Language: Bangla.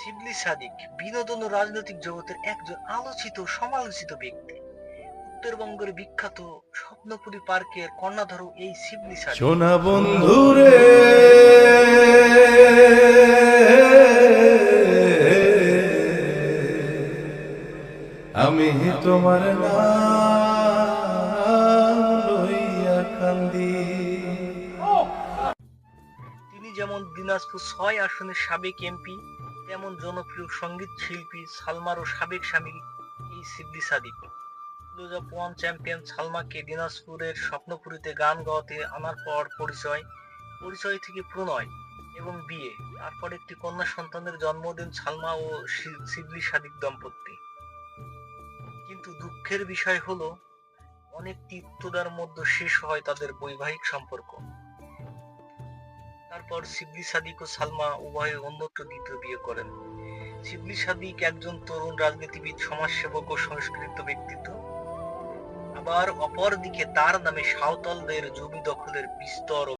শিবলি সাদিক বিনোদন ও রাজনৈতিক জগতের একজন আলোচিত সমালোচিত ব্যক্তি। উত্তরবঙ্গের বিখ্যাত স্বপ্নপুরী পার্কের কর্ণাধর এই শিবলি সাদিক। সোনা বন্ধুরে আমি তোমার লইয়া কান্দি। তিনি যেমন দিনাজপুর ছয় আসনের সাবেক এমপি তেমন জনপ্রিয় সংগীত শিল্পী সালমারও সাবেক স্বামী এই সিদ্দি সাদিক। ওয়ান চ্যাম্পিয়ন সালমাকে দিনাজপুরের স্বপ্নপুরীতে গান গাওয়াতে আনার পর পরিচয় পরিচয় থেকে প্রণয় এবং বিয়ে, তারপর একটি কন্যা সন্তানের জন্মদিন সালমা ও শিবলি সাদিক দম্পতি। কিন্তু দুঃখের বিষয় হলো, অনেক তিক্ততার মধ্যে শেষ হয় তাদের বৈবাহিক সম্পর্ক। তারপর শিবলি সাদিক ও সালমা উভয়ে অন্যত্র দ্বিতীয় বিয়ে করেন। শিবলি সাদিক একজন তরুণ রাজনীতিবিদ, সমাজসেবক ও সংস্কৃত ব্যক্তিত্ব। আবার অপরদিকে তার নামে সাঁওতালদের জমি দখলের বিস্তর